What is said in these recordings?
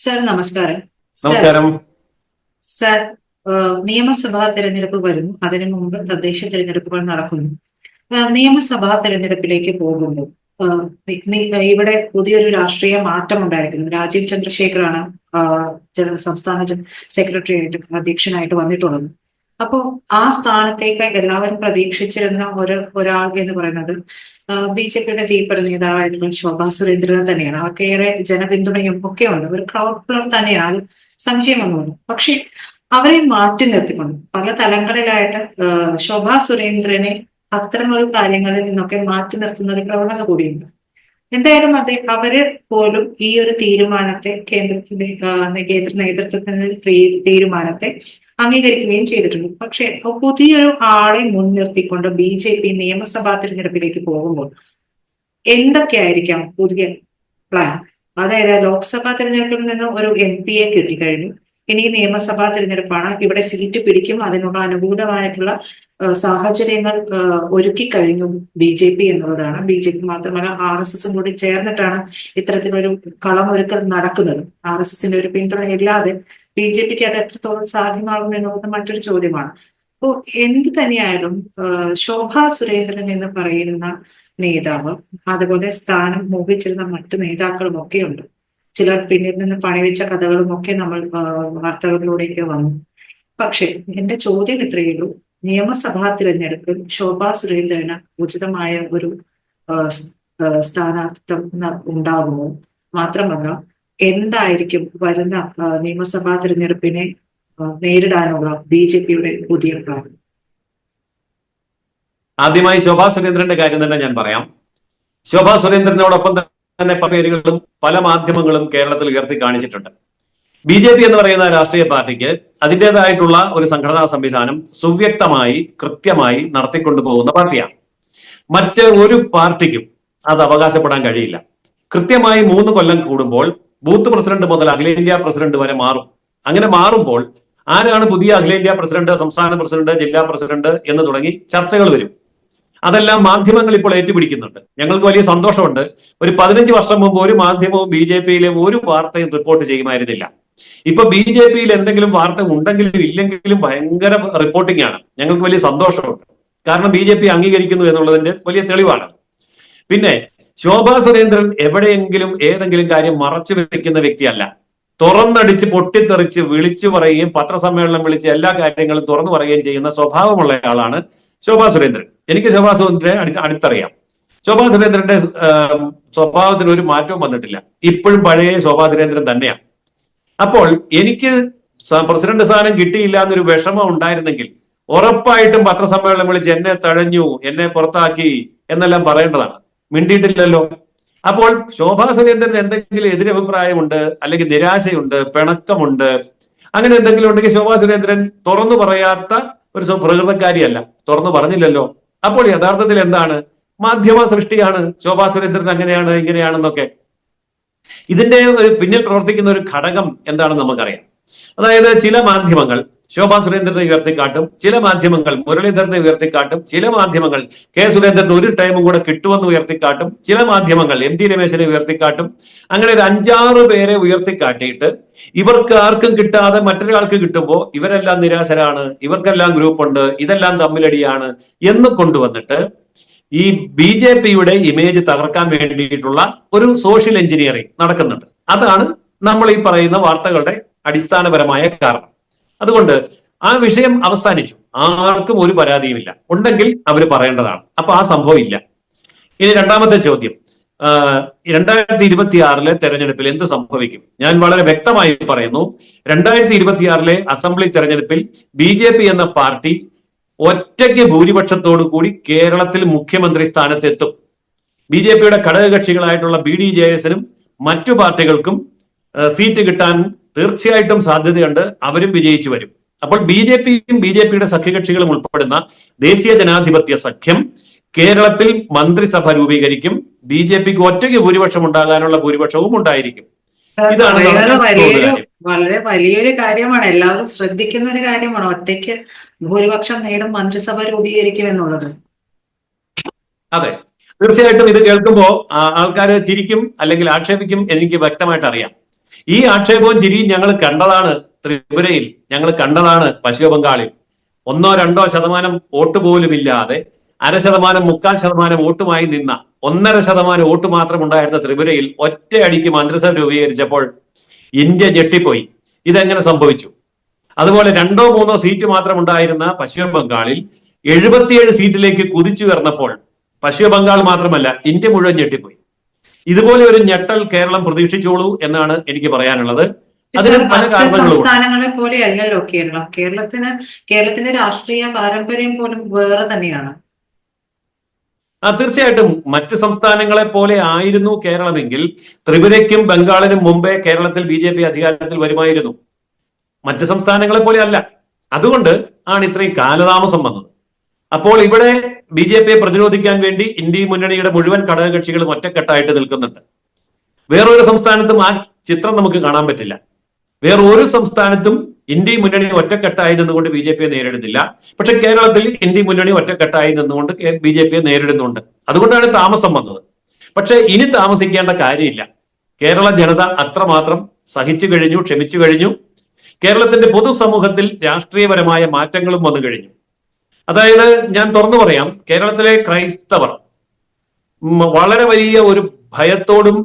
Sir നമസ്കാരം. നമസ്കാരം. Sir നിയമസഭാ തെരഞ്ഞെടുപ്പ് വരുന്നു. അതിനു മുമ്പ് തദ്ദേശ തെരഞ്ഞെടുപ്പുകൾ നടക്കുന്നു. നിയമസഭാ തെരഞ്ഞെടുപ്പിലേക്ക് പോകുന്നു. ഇവിടെ പുതിയൊരു രാഷ്ട്രീയ മാറ്റം ഉണ്ടായിരിക്കുന്നു രാജീവ് ചന്ദ്രശേഖറാണ് സംസ്ഥാന സെക്രട്ടറി ആയിട്ട് അധ്യക്ഷനായിട്ട് വന്നിട്ടുള്ളത്. അപ്പോ ആ സ്ഥാനത്തേക്ക് എല്ലാവരും പ്രതീക്ഷിച്ചിരുന്ന ഒരു ഒരാൾ എന്ന് പറയുന്നത് ബി ജെ പിയുടെ തീപ്പറ നേതാവായിട്ടുള്ള ശോഭാ സുരേന്ദ്രൻ തന്നെയാണ്. അവർക്ക് ഏറെ ജനപിന്തുണയും ഒക്കെ ഉണ്ട്. ഒരു ക്രൗഡ് പ്ലർ തന്നെയാണ്. അത് സംശയമൊന്നുമില്ല പക്ഷെ അവരെ മാറ്റി നിർത്തിക്കൊണ്ട് പല തലങ്ങളിലായിട്ട് ശോഭാ സുരേന്ദ്രനെ അത്തരമൊരു കാര്യങ്ങളിൽ നിന്നൊക്കെ മാറ്റി നിർത്തുന്ന ഒരു പ്രവണത കൂടിയുണ്ട്. എന്തായാലും അതെ അവർ പോലും ഈ ഒരു തീരുമാനത്തെ കേന്ദ്രത്തിന്റെ കേന്ദ്ര നേതൃത്വത്തിന്റെ തീരുമാനത്തെ അംഗീകരിക്കുകയും ചെയ്തിട്ടുണ്ട്. പക്ഷെ പുതിയൊരു ആളെ മുൻനിർത്തിക്കൊണ്ട് ബി ജെ പി നിയമസഭാ തിരഞ്ഞെടുപ്പിലേക്ക് പോകുമ്പോൾ എന്തൊക്കെയായിരിക്കാം പുതിയ പ്ലാൻ? അതായത് ലോക്സഭാ തിരഞ്ഞെടുപ്പിൽ നിന്ന് ഒരു എം പിയെ കിട്ടിക്കഴിഞ്ഞു. ഇനി നിയമസഭാ തിരഞ്ഞെടുപ്പാണ്. ഇവിടെ സീറ്റ് പിടിക്കും. അതിനുള്ള അനുകൂലമായിട്ടുള്ള സാഹചര്യങ്ങൾ ഒരുക്കി കഴിഞ്ഞു ബി ജെ പി എന്നുള്ളതാണ്. ബി ജെ പി മാത്രമല്ല ആർ എസ് എസും കൂടി ചേർന്നിട്ടാണ് ഇത്തരത്തിലൊരു കളമൊരുക്കൽ നടക്കുന്നത്. ആർ എസ് എസിന്റെ ഒരു പിന്തുണ ഇല്ലാതെ ബി ജെ പിക്ക് അത് എത്രത്തോളം സാധ്യമാകും എന്നുള്ളത് മറ്റൊരു ചോദ്യമാണ്. അപ്പോ എന്ത് തന്നെയായാലും ശോഭാ സുരേന്ദ്രൻ എന്ന് പറയുന്ന നേതാവ് അതുപോലെ സ്ഥാനം മോഹിച്ചിരുന്ന മറ്റ് നേതാക്കളും ഒക്കെ ഉണ്ട് ചിലർ പിന്നിൽ നിന്ന് പണിവെച്ച കഥകളും ഒക്കെ നമ്മൾ വാർത്തകളിലൂടെയൊക്കെ വന്നു. പക്ഷേ എന്റെ ചോദ്യം ഇത്രയേ ഉള്ളൂ. നിയമസഭാ തിരഞ്ഞെടുപ്പിൽ ശോഭാ സുരേന്ദ്രന് ഉചിതമായ ഒരു സ്ഥാനാർത്ഥിത്വം ഉണ്ടാകുമോ? മാത്രമല്ല എന്തായിരിക്കും വരുന്ന നിയമസഭാ തിരഞ്ഞെടുപ്പിനെ നേരിടാനുള്ള ബി ജെ പിയുടെ പുതിയ പ്ലാൻ? ആദ്യമായി ശോഭാ സുരേന്ദ്രന്റെ കാര്യം തന്നെ ഞാൻ പറയാം. ശോഭാ സുരേന്ദ്രനോടൊപ്പം തന്നെ പേരുകളും പല മാധ്യമങ്ങളും കേരളത്തിൽ ഉയർത്തി കാണിച്ചിട്ടുണ്ട്. ബി ജെ പി എന്ന് പറയുന്ന രാഷ്ട്രീയ പാർട്ടിക്ക് അതിന്റെതായിട്ടുള്ള ഒരു സംഘടനാ സംവിധാനം സുവ്യക്തമായി കൃത്യമായി നടത്തിക്കൊണ്ടു പോകുന്ന പാർട്ടിയാണ്. മറ്റ് ഒരു പാർട്ടിക്കും അത് അവകാശപ്പെടാൻ കഴിയില്ല. കൃത്യമായി മൂന്ന് കൊല്ലം കൂടുമ്പോൾ ബൂത്ത് പ്രസിഡന്റ് മുതൽ അഖിലേന്ത്യാ പ്രസിഡന്റ് വരെ മാറും. അങ്ങനെ മാറുമ്പോൾ ആരാണ് പുതിയ അഖിലേന്ത്യാ പ്രസിഡന്റ് സംസ്ഥാന പ്രസിഡന്റ് ജില്ലാ പ്രസിഡന്റ് എന്ന് തുടങ്ങി ചർച്ചകൾ വരും. അതെല്ലാം മാധ്യമങ്ങൾ ഇപ്പോൾ ഏറ്റുപിടിക്കുന്നുണ്ട്. ഞങ്ങൾക്ക് വലിയ സന്തോഷമുണ്ട്. ഒരു പതിനഞ്ച് വർഷം മുമ്പ് ഒരു മാധ്യമവും ബി ജെ പിയിലെ ഒരു വാർത്തയും റിപ്പോർട്ട് ചെയ്യുമായിരുന്നില്ല. ഇപ്പൊ ബി ജെ പിയിൽ എന്തെങ്കിലും വാർത്ത ഉണ്ടെങ്കിലും ഇല്ലെങ്കിലും ഭയങ്കര റിപ്പോർട്ടിംഗ് ആണ്. ഞങ്ങൾക്ക് വലിയ സന്തോഷമുണ്ട്. കാരണം ബി ജെ പി അംഗീകരിക്കുന്നു എന്നുള്ളതിന്റെ വലിയ തെളിവാണ്. പിന്നെ ശോഭാ സുരേന്ദ്രൻ എവിടെയെങ്കിലും ഏതെങ്കിലും കാര്യം മറച്ചു വെക്കുന്ന വ്യക്തിയല്ല. തുറന്നടിച്ച് പൊട്ടിത്തെറിച്ച് വിളിച്ചു പറയുകയും പത്രസമ്മേളനം വിളിച്ച് എല്ലാ കാര്യങ്ങളും തുറന്നു പറയുകയും ചെയ്യുന്ന സ്വഭാവമുള്ള ആളാണ് ശോഭാ സുരേന്ദ്രൻ. എനിക്ക് ശോഭാ സുരേന്ദ്രനെ അടി അടുത്തറിയാം. ശോഭാ സുരേന്ദ്രന്റെ സ്വഭാവത്തിന് ഒരു മാറ്റവും വന്നിട്ടില്ല. ഇപ്പോഴും പഴയ ശോഭാ സുരേന്ദ്രൻ തന്നെയാണ് അപ്പോൾ എനിക്ക് പ്രസിഡന്റ് സ്ഥാനം കിട്ടിയില്ല എന്നൊരു വിഷമം ഉണ്ടായിരുന്നെങ്കിൽ ഉറപ്പായിട്ടും പത്രസമ്മേളനം വിളിച്ച് എന്നെ തഴഞ്ഞു എന്നെ പുറത്താക്കി എന്നെല്ലാം പറയേണ്ടതാണ്. മിണ്ടിയിട്ടില്ലല്ലോ. അപ്പോൾ ശോഭാ സുരേന്ദ്രന് എന്തെങ്കിലും എതിരഭിപ്രായമുണ്ട് അല്ലെങ്കിൽ നിരാശയുണ്ട് പിണക്കമുണ്ട് അങ്ങനെ എന്തെങ്കിലും ഉണ്ടെങ്കിൽ ശോഭാ സുരേന്ദ്രൻ തുറന്നു പറയാത്ത ഒരു പ്രകൃതക്കാരിയല്ല. തുറന്നു പറഞ്ഞില്ലല്ലോ. അപ്പോൾ യഥാർത്ഥത്തിൽ എന്താണ്? മാധ്യമ സൃഷ്ടിയാണ്. ശോഭാ സുരേന്ദ്രൻ അങ്ങനെയാണ് ഇങ്ങനെയാണെന്നൊക്കെ. ഇതിന്റെ ഒരു പിന്നിൽ പ്രവർത്തിക്കുന്ന ഒരു ഘടകം എന്താണെന്ന് നമുക്കറിയാം. അതായത് ചില മാധ്യമങ്ങൾ ശോഭാ സുരേന്ദ്രനെ ഉയർത്തിക്കാട്ടും ചില മാധ്യമങ്ങൾ മുരളീധരനെ ഉയർത്തിക്കാട്ടും ചില മാധ്യമങ്ങൾ കെ സുരേന്ദ്രൻ ഒരു ടൈമും കൂടെ കിട്ടുമെന്ന് ഉയർത്തിക്കാട്ടും ചില മാധ്യമങ്ങൾ എം ടി രമേശനെ ഉയർത്തിക്കാട്ടും. അങ്ങനെ ഒരു അഞ്ചാറ് പേരെ ഉയർത്തിക്കാട്ടിയിട്ട് ഇവർക്ക് ആർക്കും കിട്ടാതെ മറ്റൊരാൾക്ക് കിട്ടുമ്പോൾ ഇവരെല്ലാം നിരാശരാണ് ഇവർക്കെല്ലാം ഗ്രൂപ്പുണ്ട് ഇതെല്ലാം തമ്മിലടിയാണ് എന്ന് കൊണ്ടുവന്നിട്ട് ഈ ബി ജെ പിയുടെ ഇമേജ് തകർക്കാൻ വേണ്ടിയിട്ടുള്ള ഒരു സോഷ്യൽ എഞ്ചിനീയറിംഗ് നടക്കുന്നുണ്ട്. അതാണ് നമ്മൾ ഈ പറയുന്ന വാർത്തകളുടെ അടിസ്ഥാനപരമായ കാരണം. അതുകൊണ്ട് ആ വിഷയം അവസാനിച്ചു. ആർക്കും ഒരു പരാതിയുമില്ല. ഉണ്ടെങ്കിൽ അവർ പറയേണ്ടതാണ്. അപ്പൊ ആ സംഭവം ഇല്ല. ഇനി രണ്ടാമത്തെ ചോദ്യം. രണ്ടായിരത്തി ഇരുപത്തി ആറിലെ തെരഞ്ഞെടുപ്പിൽ എന്ത് സംഭവിക്കും? ഞാൻ വളരെ വ്യക്തമായി പറയുന്നു. രണ്ടായിരത്തി ഇരുപത്തിയാറിലെ അസംബ്ലി തെരഞ്ഞെടുപ്പിൽ ബി ജെ പി എന്ന പാർട്ടി ഒറ്റയ്ക്ക് ഭൂരിപക്ഷത്തോടു കൂടി കേരളത്തിൽ മുഖ്യമന്ത്രി സ്ഥാനത്തെത്തും. ബി ജെ പിയുടെ ഘടകകക്ഷികളായിട്ടുള്ള ബി ഡി ജെ എസിനും മറ്റു പാർട്ടികൾക്കും സീറ്റ് കിട്ടാൻ തീർച്ചയായിട്ടും സാധ്യതയുണ്ട്. അവരും വിജയിച്ചു വരും. അപ്പോൾ ബി ജെ പിയും ബി ജെ പിയുടെ സഖ്യകക്ഷികളും ഉൾപ്പെടുന്ന ദേശീയ ജനാധിപത്യ സഖ്യം കേരളത്തിൽ മന്ത്രിസഭ രൂപീകരിക്കും. ബി ജെ പിക്ക് ഒറ്റയ്ക്ക് ഭൂരിപക്ഷം ഉണ്ടാകാനുള്ള ഭൂരിപക്ഷവും ഉണ്ടായിരിക്കും. ഇതാണ്. വളരെ വലിയൊരു കാര്യമാണ്. എല്ലാവരും ശ്രദ്ധിക്കുന്ന ഒരു കാര്യമാണ്. ഒറ്റയ്ക്ക് ഭൂരിപക്ഷം നേടും മന്ത്രിസഭ രൂപീകരിക്കും എന്നുള്ളത്. അതെ. തീർച്ചയായിട്ടും ഇത് കേൾക്കുമ്പോൾ ആൾക്കാർ ചിരിക്കും അല്ലെങ്കിൽ ആക്ഷേപിക്കും എനിക്ക് വ്യക്തമായിട്ട് അറിയാം. ഈ ആക്ഷേപവും ചിരിയും ഞങ്ങൾ കണ്ടതാണ് ത്രിപുരയിൽ ഞങ്ങൾ കണ്ടതാണ് പശ്ചിമ ബംഗാളിൽ ഒന്നോ രണ്ടോ ശതമാനം വോട്ട് പോലും ഇല്ലാതെ അര ശതമാനം മുക്കാൽ ശതമാനം വോട്ടുമായി നിന്ന ഒന്നര ശതമാനം വോട്ട് മാത്രം ഉണ്ടായിരുന്ന ത്രിപുരയിൽ ഒറ്റയടിക്ക് മന്ത്രിസഭ രൂപീകരിച്ചപ്പോൾ ഇന്ത്യ ഞെട്ടിപ്പോയി. ഇതെങ്ങനെ സംഭവിച്ചു? അതുപോലെ രണ്ടോ മൂന്നോ സീറ്റ് മാത്രം ഉണ്ടായിരുന്ന പശ്ചിമ ബംഗാളിൽ എഴുപത്തിയേഴ് സീറ്റിലേക്ക് കുതിച്ചുയർന്നപ്പോൾ പശ്ചിമ ബംഗാൾ മാത്രമല്ല ഇന്ത്യ മുഴുവൻ ഞെട്ടിപ്പോയി. ഇതുപോലെ ഒരു ഞെട്ടൽ കേരളം പ്രതീക്ഷിച്ചോളൂ എന്നാണ് എനിക്ക് പറയാനുള്ളത്. സംസ്ഥാനങ്ങളെ പോലെ അല്ലല്ലോ കേരളം. കേരളത്തിന് കേരളത്തിന്റെ രാഷ്ട്രീയ പാരമ്പര്യം പോലും വേറെ തന്നെയാണ്. ആ തീർച്ചയായിട്ടും മറ്റ് സംസ്ഥാനങ്ങളെ പോലെ ആയിരുന്നു കേരളമെങ്കിൽ ത്രിപുരയ്ക്കും ബംഗാളിനും മുമ്പേ കേരളത്തിൽ ബി ജെ പി അധികാരത്തിൽ വരുമായിരുന്നു. മറ്റ് സംസ്ഥാനങ്ങളെ പോലെ അല്ല. അതുകൊണ്ട് ആണ് ഇത്രയും കാലതാമസം വന്നത്. അപ്പോൾ ഇവിടെ ബി ജെ പിയെ പ്രതിരോധിക്കാൻ വേണ്ടി ഇന്ത്യ മുന്നണിയുടെ മുഴുവൻ ഘടകകക്ഷികളും ഒറ്റക്കെട്ടായിട്ട് നിൽക്കുന്നുണ്ട്. വേറൊരു സംസ്ഥാനത്തും ആ ചിത്രം നമുക്ക് കാണാൻ പറ്റില്ല. വേറെ ഒരു സംസ്ഥാനത്തും ഇന്ത്യ മുന്നണി ഒറ്റക്കെട്ടായി നിന്നുകൊണ്ട് ബി ജെ പിയെ നേരിടുന്നില്ല. പക്ഷെ കേരളത്തിൽ ഇന്ത്യ മുന്നണി ഒറ്റക്കെട്ടായി നിന്നുകൊണ്ട് ബി ജെ പിയെ നേരിടുന്നുണ്ട്. അതുകൊണ്ടാണ് താമസം വന്നത്. പക്ഷെ ഇനി താമസിക്കേണ്ട കാര്യമില്ല. കേരള ജനത അത്രമാത്രം സഹിച്ചു കഴിഞ്ഞു ക്ഷമിച്ചു കഴിഞ്ഞു. കേരളത്തിന്റെ പൊതുസമൂഹത്തിൽ രാഷ്ട്രീയപരമായ മാറ്റങ്ങളും വന്നു കഴിഞ്ഞു. അതായത് ഞാൻ തുറന്നു പറയാം കേരളത്തിലെ ക്രൈസ്തവർ വളരെ വലിയ ഒരു ഭയത്തോടും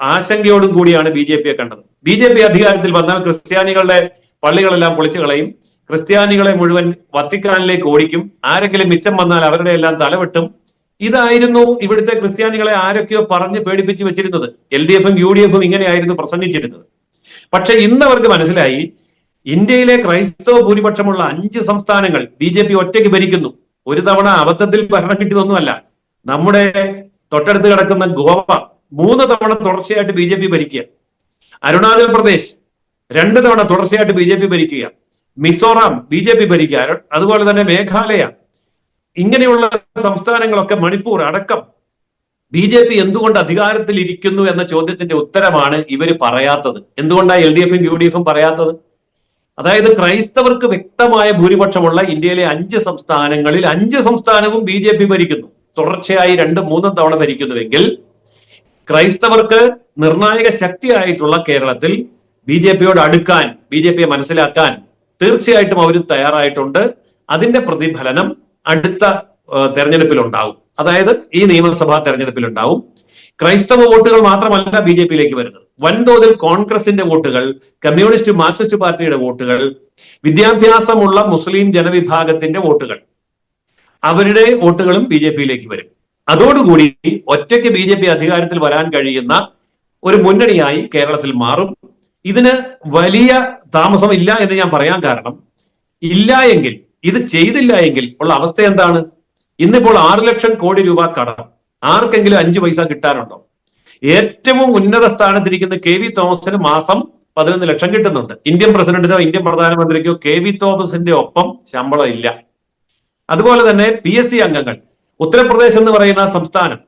ആശങ്കയോടും കൂടിയാണ് ബി ജെ പിയെ കണ്ടത്. ബി ജെ പി അധികാരത്തിൽ വന്നാൽ ക്രിസ്ത്യാനികളുടെ പള്ളികളെല്ലാം പൊളിച്ചു കളയും. ക്രിസ്ത്യാനികളെ മുഴുവൻ വത്തിക്കാനിലേക്ക് ഓടിക്കും. ആരെങ്കിലും മിച്ചം വന്നാൽ അവരുടെ എല്ലാം തലവെട്ടും. ഇതായിരുന്നു ഇവിടുത്തെ ക്രിസ്ത്യാനികളെ ആരൊക്കെയോ പറഞ്ഞ് പേടിപ്പിച്ച് വെച്ചിരുന്നത്. എൽ ഡി എഫും യു ഡി എഫും ഇങ്ങനെയായിരുന്നു പ്രസംഗിച്ചിരുന്നത്. പക്ഷെ ഇന്ന് അവർക്ക് മനസ്സിലായി ഇന്ത്യയിലെ ക്രൈസ്തവ ഭൂരിപക്ഷമുള്ള അഞ്ച് സംസ്ഥാനങ്ങൾ ബി ജെ പി ഒറ്റയ്ക്ക് ഭരിക്കുന്നു. ഒരു തവണ അബദ്ധത്തിൽ ഭരണം കിട്ടിയതൊന്നുമല്ല. നമ്മുടെ തൊട്ടടുത്ത് കിടക്കുന്ന ഗോവ മൂന്ന് തവണ തുടർച്ചയായിട്ട് ബി ജെ പി ഭരിക്കുക. അരുണാചൽ പ്രദേശ് രണ്ട് തവണ തുടർച്ചയായിട്ട് ബി ജെ പി ഭരിക്കുക. മിസോറാം ബി ജെ പി ഭരിക്കുക. അതുപോലെ തന്നെ മേഘാലയ. ഇങ്ങനെയുള്ള സംസ്ഥാനങ്ങളൊക്കെ മണിപ്പൂർ അടക്കം ബി ജെ പി എന്തുകൊണ്ട് അധികാരത്തിൽ ഇരിക്കുന്നു എന്ന ചോദ്യത്തിന്റെ ഉത്തരമാണ് ഇവർ പറയാത്തത്. എന്തുകൊണ്ടാണ് എൽ ഡി എഫും യു ഡി എഫും പറയാത്തത്? അതായത് ക്രൈസ്തവർക്ക് വ്യക്തമായ ഭൂരിപക്ഷമുള്ള ഇന്ത്യയിലെ അഞ്ച് സംസ്ഥാനങ്ങളിൽ അഞ്ച് സംസ്ഥാനവും ബി ജെ പി ഭരിക്കുന്നു. തുടർച്ചയായി രണ്ടും മൂന്നും തവണ ഭരിക്കുന്നുവെങ്കിൽ ക്രൈസ്തവർക്ക് നിർണായക ശക്തിയായിട്ടുള്ള കേരളത്തിൽ ബി ജെ പിയോട് അടുക്കാൻ ബി ജെ പിയെ മനസ്സിലാക്കാൻ തീർച്ചയായിട്ടും അവർ തയ്യാറായിട്ടുണ്ട്. അതിന്റെ പ്രതിഫലനം അടുത്ത തെരഞ്ഞെടുപ്പിൽ ഉണ്ടാവും അതായത് ഈ നിയമസഭാ തെരഞ്ഞെടുപ്പിൽ ഉണ്ടാവും ക്രൈസ്തവ വോട്ടുകൾ മാത്രമല്ല ബി ജെ പിയിലേക്ക് വരുന്നത്. വൻതോതിൽ കോൺഗ്രസിന്റെ വോട്ടുകൾ കമ്മ്യൂണിസ്റ്റ് മാർക്സിസ്റ്റ് പാർട്ടിയുടെ വോട്ടുകൾ വിദ്യാഭ്യാസമുള്ള മുസ്ലിം ജനവിഭാഗത്തിന്റെ വോട്ടുകൾ. അവരുടെ വോട്ടുകളും ബി ജെ പിയിലേക്ക് വരും. അതോടുകൂടി ഒറ്റയ്ക്ക് ബി ജെ പി അധികാരത്തിൽ വരാൻ കഴിയുന്ന ഒരു മുന്നണിയായി കേരളത്തിൽ മാറും. ഇതിന് വലിയ താമസം ഇല്ല എന്ന് ഞാൻ പറയാൻ കാരണം ഇല്ല എങ്കിൽ ഇത് ചെയ്തില്ല എങ്കിൽ ഉള്ള അവസ്ഥ എന്താണ്? ഇന്നിപ്പോൾ ആറ് ലക്ഷം കോടി രൂപ കടം. ആർക്കെങ്കിലും അഞ്ചു പൈസ കിട്ടാനുണ്ടോ? ഏറ്റവും ഉന്നത സ്ഥാനത്തിരിക്കുന്ന കെ വി തോമസിന് മാസം പതിനൊന്ന് ലക്ഷം കിട്ടുന്നുണ്ട്. ഇന്ത്യൻ പ്രസിഡന്റിനോ ഇന്ത്യൻ പ്രധാനമന്ത്രിക്കോ കെ വി തോമസിന്റെ ഒപ്പം ശമ്പളം ഇല്ല. അതുപോലെ തന്നെ പി എസ് സി അംഗങ്ങൾ. ഉത്തർപ്രദേശ് എന്ന് പറയുന്ന സംസ്ഥാനം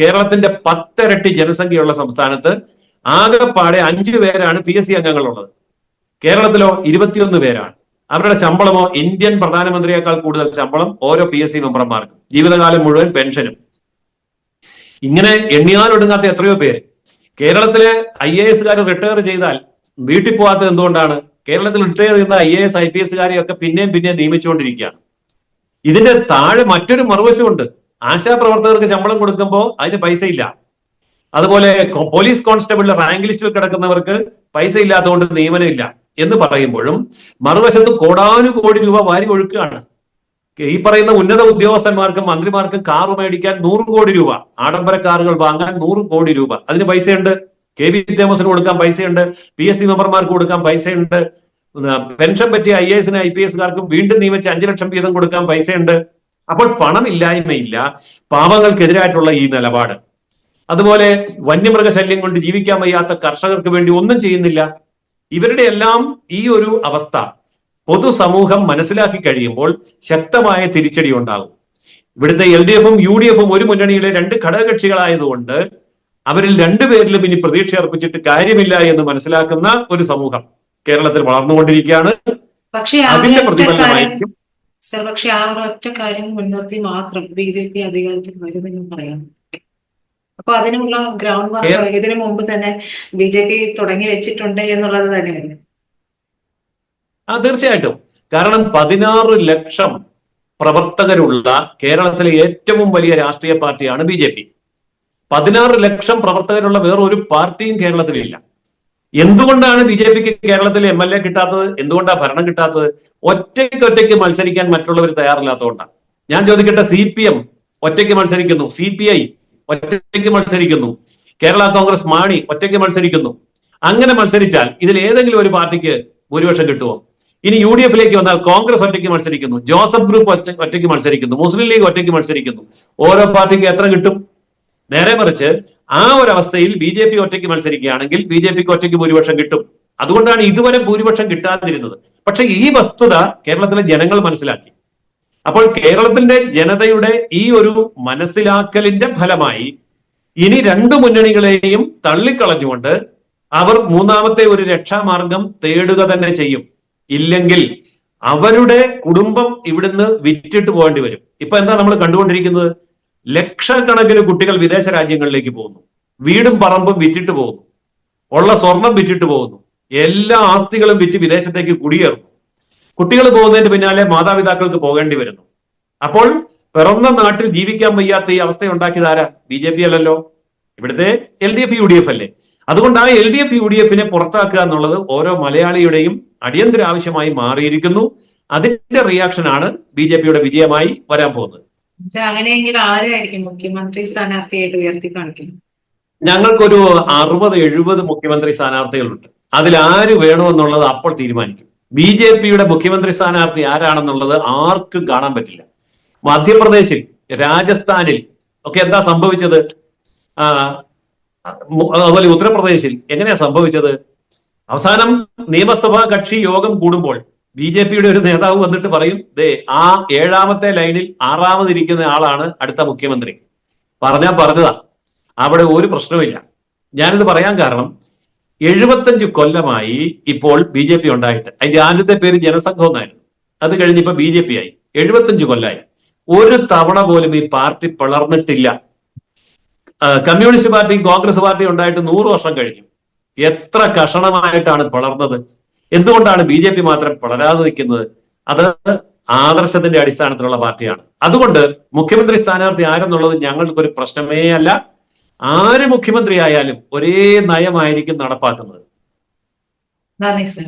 കേരളത്തിന്റെ പത്തിരട്ടി ജനസംഖ്യയുള്ള സംസ്ഥാനത്ത് ആകെപ്പാടെ അഞ്ചു പേരാണ് പി എസ് സി അംഗങ്ങളുള്ളത്. കേരളത്തിലോ ഇരുപത്തിയൊന്ന് പേരാണ്. അവരുടെ ശമ്പളമോ ഇന്ത്യൻ പ്രധാനമന്ത്രിയേക്കാൾ കൂടുതൽ ശമ്പളം ഓരോ പി എസ് സി മെമ്പർമാർക്കും. ജീവിതകാലം മുഴുവൻ പെൻഷനും. ഇങ്ങനെ എണ്ണിയാലൊടുങ്ങാത്ത എത്രയോ പേര്. കേരളത്തിലെ ഐ എ എസുകാർ റിട്ടയർ ചെയ്താൽ വീട്ടിൽ പോകാത്തത് എന്തുകൊണ്ടാണ്? കേരളത്തിൽ റിട്ടയർ ചെയ്യുന്ന I A S I P എസുകാരെയൊക്കെ പിന്നെയും പിന്നെയും നിയമിച്ചുകൊണ്ടിരിക്കുകയാണ്. ഇതിന്റെ താഴെ മറ്റൊരു മറുവശമുണ്ട്. ആശാപ്രവർത്തകർക്ക് ശമ്പളം കൊടുക്കുമ്പോൾ അതിന് പൈസ ഇല്ല അതുപോലെ പോലീസ് കോൺസ്റ്റബിളിലെ റാങ്ക് ലിസ്റ്റിൽ കിടക്കുന്നവർക്ക് പൈസ ഇല്ലാത്തതുകൊണ്ട് നിയമനമില്ല എന്ന് പറയുമ്പോഴും മറുവശത്ത് കോടാനുകോടി രൂപ വാരി ഒഴുക്കുകയാണ്. ഈ പറയുന്ന ഉന്നത ഉദ്യോഗസ്ഥന്മാർക്കും മന്ത്രിമാർക്കും കാർ മേടിക്കാൻ നൂറ് കോടി രൂപ ആഡംബര കാറുകൾ വാങ്ങാൻ നൂറ് കോടി രൂപ. അതിന് പൈസയുണ്ട്. കെ വി തോമസിന് കൊടുക്കാൻ പൈസയുണ്ട്. പി എസ് സി മെമ്പർമാർക്ക് കൊടുക്കാൻ പൈസയുണ്ട്. പെൻഷൻ പറ്റിയ ഐ എസിന് ഐ പി എസുകാർക്കും വീണ്ടും നിയമിച്ച് അഞ്ചു ലക്ഷം വീതം കൊടുക്കാൻ പൈസയുണ്ട്. അപ്പോൾ പണമില്ലായ്മയില്ല. പാവങ്ങൾക്കെതിരായിട്ടുള്ള ഈ നിലപാട്. അതുപോലെ വന്യമൃഗശല്യം കൊണ്ട് ജീവിക്കാൻ വയ്യാത്ത കർഷകർക്ക് വേണ്ടി ഒന്നും ചെയ്യുന്നില്ല. ഇവരുടെ എല്ലാം ഈ ഒരു അവസ്ഥ പൊതുസമൂഹം മനസ്സിലാക്കി കഴിയുമ്പോൾ ശക്തമായ തിരിച്ചടി ഉണ്ടാകും. ഇവിടുത്തെ എൽ ഡി എഫും യു ഡി എഫും ഒരു മുന്നണിയിലെ രണ്ട് ഘടകകക്ഷികളായതുകൊണ്ട് അവരിൽ രണ്ടുപേരിലും ഇനി പ്രതീക്ഷ അർപ്പിച്ചിട്ട് കാര്യമില്ല എന്ന് മനസ്സിലാക്കുന്ന ഒരു സമൂഹം കേരളത്തിൽ വളർന്നുകൊണ്ടിരിക്കുകയാണ്. അതിന്റെ പ്രതിഫലനമായിരിക്കും സർ പക്ഷെ ആ ഒരൊറ്റ കാര്യം മുൻനിർത്തി മാത്രം ബി ജെ പി അധികാരത്തിൽ വരുമെന്നും പറയാം. അപ്പൊ അതിനുള്ള ഗ്രൗണ്ട് വർക്ക് ഇതിനു മുമ്പ് തന്നെ ബി ജെ പി തുടങ്ങി വെച്ചിട്ടുണ്ട് എന്നുള്ളത് തന്നെയല്ലേ? ആ തീർച്ചയായിട്ടും. കാരണം പതിനാറ് ലക്ഷം പ്രവർത്തകരുള്ള കേരളത്തിലെ ഏറ്റവും വലിയ രാഷ്ട്രീയ പാർട്ടിയാണ് ബി ജെ പി. പതിനാറ് ലക്ഷം പ്രവർത്തകരുള്ള വേറൊരു പാർട്ടിയും കേരളത്തിലില്ല. എന്തുകൊണ്ടാണ് ബി ജെ പിക്ക് കേരളത്തിൽ എം എൽ എ കിട്ടാത്തത്? എന്തുകൊണ്ടാണ് ഭരണം കിട്ടാത്തത്? ഒറ്റയ്ക്ക് ഒറ്റയ്ക്ക് മത്സരിക്കാൻ മറ്റുള്ളവർ തയ്യാറില്ലാത്തതുകൊണ്ടാണ്. ഞാൻ ചോദിക്കട്ടെ സി പി എം ഒറ്റയ്ക്ക് മത്സരിക്കുന്നു? സി പി ഐ ഒറ്റയ്ക്ക് മത്സരിക്കുന്നു? കേരള കോൺഗ്രസ് മാണി ഒറ്റയ്ക്ക് മത്സരിക്കുന്നു? അങ്ങനെ മത്സരിച്ചാൽ ഇതിൽ ഏതെങ്കിലും ഒരു പാർട്ടിക്ക് ഭൂരിപക്ഷം കിട്ടുമോ ഇനി യു ഡി എഫിലേക്ക് വന്നാൽ കോൺഗ്രസ് ഒറ്റയ്ക്ക് മത്സരിക്കുന്നു. ജോസഫ് ഗ്രൂപ്പ് ഒറ്റയ്ക്ക് മത്സരിക്കുന്നു. മുസ്ലിം ലീഗ് ഒറ്റയ്ക്ക് മത്സരിക്കുന്നു. ഓരോ പാർട്ടിക്ക് എത്ര കിട്ടും? നേരെ മറിച്ച് ആ ഒരു അവസ്ഥയിൽ ബി ജെ പി ഒറ്റയ്ക്ക് മത്സരിക്കുകയാണെങ്കിൽ ബി ജെ പിക്ക് ഒറ്റയ്ക്ക് ഭൂരിപക്ഷം കിട്ടും. അതുകൊണ്ടാണ് ഇതുവരെ ഭൂരിപക്ഷം കിട്ടാതിരുന്നത്. പക്ഷെ ഈ വസ്തുത കേരളത്തിലെ ജനങ്ങൾ മനസ്സിലാക്കി. അപ്പോൾ കേരളത്തിന്റെ ജനതയുടെ ഈ ഒരു മനസ്സിലാക്കലിന്റെ ഫലമായി ഇനി രണ്ടു മുന്നണികളെയും തള്ളിക്കളഞ്ഞുകൊണ്ട് അവർ മൂന്നാമത്തെ ഒരു രക്ഷാമാർഗം തേടുക തന്നെ ചെയ്യും. ഇല്ലെങ്കിൽ അവരുടെ കുടുംബം ഇവിടുന്ന് വിറ്റിട്ട് പോകേണ്ടി വരും. ഇപ്പൊ എന്താ നമ്മൾ കണ്ടുകൊണ്ടിരിക്കുന്നത്? ലക്ഷക്കണക്കിന് കുട്ടികൾ വിദേശ രാജ്യങ്ങളിലേക്ക് പോകുന്നു. വീടും പറമ്പും വിറ്റിട്ട് പോകുന്നു. ഉള്ള സ്വർണം വിറ്റിട്ട് പോകുന്നു. എല്ലാ ആസ്തികളും വിറ്റ് വിദേശത്തേക്ക് കുടിയേറുന്നു. കുട്ടികൾ പോകുന്നതിന് പിന്നാലെ മാതാപിതാക്കൾക്ക് പോകേണ്ടി വരുന്നു. അപ്പോൾ പിറന്ന നാട്ടിൽ ജീവിക്കാൻ വയ്യാത്ത ഈ അവസ്ഥ ഉണ്ടാക്കിയത് ആരാ? ബി ജെ പി അല്ലല്ലോ. ഇവിടുത്തെ L D F U D F അല്ലേ? അതുകൊണ്ട് ആ L D F U D എഫിനെ പുറത്താക്കുക എന്നുള്ളത് ഓരോ മലയാളിയുടെയും അടിയന്തര ആവശ്യമായി മാറിയിരിക്കുന്നു. അതിന്റെ റിയാക്ഷൻ ആണ് ബി ജെ പിയുടെ വിജയമായി വരാൻ പോകുന്നത്. അങ്ങനെയെങ്കിൽ ആരായിരിക്കും മുഖ്യമന്ത്രി സ്ഥാനാർത്ഥിയായിട്ട് ഉയർത്തി കാണിക്കുന്നത്? ഞങ്ങൾക്കൊരു അറുപത് എഴുപത് മുഖ്യമന്ത്രി സ്ഥാനാർത്ഥികളുണ്ട്. അതിൽ ആര് വേണമെന്നുള്ളത് അപ്പോൾ തീരുമാനിക്കും. ബി ജെ പിയുടെ മുഖ്യമന്ത്രി സ്ഥാനാർത്ഥി ആരാണെന്നുള്ളത് ആർക്കും കാണാൻ പറ്റില്ല. മധ്യപ്രദേശിൽ രാജസ്ഥാനിൽ ഒക്കെ എന്താ സംഭവിച്ചത്? അതുപോലെ ഉത്തർപ്രദേശിൽ എങ്ങനെയാ സംഭവിച്ചത്? അവസാനം നിയമസഭാ കക്ഷി യോഗം കൂടുമ്പോൾ ബി ജെ പിയുടെ ഒരു നേതാവ് വന്നിട്ട് പറയും ദേ ആ ഏഴാമത്തെ ലൈനിൽ ആറാമതിരിക്കുന്ന ആളാണ് അടുത്ത മുഖ്യമന്ത്രി. പറഞ്ഞാൽ പറഞ്ഞതാ. അവിടെ ഒരു പ്രശ്നവുമില്ല. ഞാനിത് പറയാൻ കാരണം എഴുപത്തഞ്ച് കൊല്ലമായി ഇപ്പോൾ ബി ജെ പി ഉണ്ടായിട്ട്. അതിന്റെ ആദ്യത്തെ പേര് ജനസംഘം എന്നായിരുന്നു. അത് കഴിഞ്ഞ് ഇപ്പൊ ബി ജെ പി ആയി. എഴുപത്തഞ്ച് കൊല്ലമായി ഒരു തവണ പോലും ഈ പാർട്ടി പിളർന്നിട്ടില്ല. കമ്മ്യൂണിസ്റ്റ് പാർട്ടി കോൺഗ്രസ് പാർട്ടി ഉണ്ടായിട്ട് നൂറ് വർഷം കഴിഞ്ഞു. എത്ര കഷണമായിട്ടാണ് വളർന്നത്? എന്തുകൊണ്ടാണ് ബി ജെ പി മാത്രം വളരാതെ നിൽക്കുന്നത്? അത് ആദർശത്തിന്റെ അടിസ്ഥാനത്തിലുള്ള പാർട്ടിയാണ്. അതുകൊണ്ട് മുഖ്യമന്ത്രി സ്ഥാനാർത്ഥി ആരെന്നുള്ളത് ഞങ്ങൾക്കൊരു പ്രശ്നമേ അല്ല. ആര് മുഖ്യമന്ത്രി ആയാലും ഒരേ നയമായിരിക്കും നടപ്പാക്കുന്നത്. നന്ദി സർ.